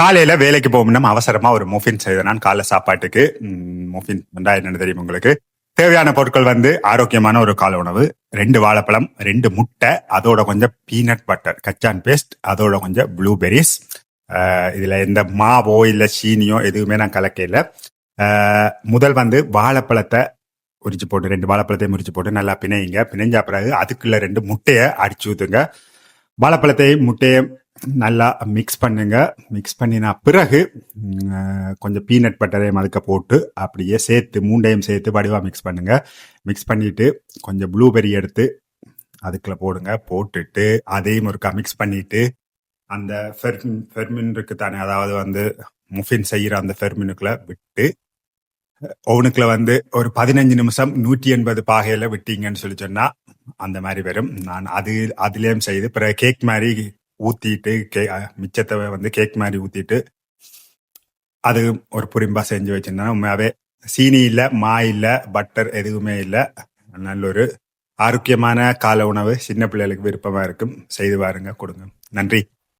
காலையில வேலைக்கு போகணும் அவசரமா ஒரு முஃபின் செய்தனான். நான் காலை சாப்பாட்டுக்கு முஃபின் என்றா என்னன்னு தெரியும் உங்களுக்கு? தேவையான பொருட்கள் வந்து ஆரோக்கியமான ஒரு கால உணவு ரெண்டு வாழைப்பழம் ரெண்டு முட்டை அதோட கொஞ்சம் பீனட் பட்டர் கச்சான் பேஸ்ட் அதோட கொஞ்சம் ப்ளூபெரிஸ் இதுல எந்த மாவோ இல்ல சீனியோ எதுவுமே நான் கலக்கையில் முதல் வந்து வாழைப்பழத்தை உரிச்சு போட்டு ரெண்டு வாழைப்பழத்தையும் முறிச்சு போட்டு நல்லா பிணையுங்க. பிணைஞ்ச பிறகு அதுக்குள்ள ரெண்டு முட்டையை அடிச்சு ஊத்துங்க. வாழைப்பழத்தையும் முட்டையும் நல்லா மிக்ஸ் பண்ணுங்க. மிக்ஸ் பண்ணின பிறகு கொஞ்சம் பீனட் பட்டரையும் அதுக்க போட்டு அப்படியே சேர்த்து மூண்டையும் சேர்த்து வடிவாக மிக்ஸ் பண்ணுங்க. மிக்ஸ் பண்ணிட்டு கொஞ்சம் ப்ளூபெரி எடுத்து அதுக்குள்ள போடுங்க. போட்டுட்டு அதையும் ஒருக்கா மிக்ஸ் பண்ணிட்டு அந்த ஃபெர்மின் ஃபெர்மின் இருக்கு தானே அதாவது வந்து முஃபின் செய்கிற அந்த ஃபெர்மினுக்குள்ள விட்டு ஓவனுக்குள்ள வந்து ஒரு பதினஞ்சு நிமிஷம் நூற்றி எண்பது பாகையில விட்டீங்கன்னு சொல்லி சொன்னா அந்த மாதிரி வரும். நான் அது அதுலேயும் செய்து பிறகு கேக் மாதிரி ஊத்திட்டு கே மிச்சத்தை வந்து கேக் மாதிரி ஊத்திட்டு அது ஒரு புரிம்பா செஞ்சு வச்சிருந்தேன் உண்மையாவே சீனி இல்லை மா இல்லை பட்டர் எதுவுமே இல்லை. நல்ல ஒரு ஆரோக்கியமான கால உணவு சின்ன பிள்ளைகளுக்கு விருப்பமா இருக்கும். செய்து பாருங்க கொடுங்க. நன்றி.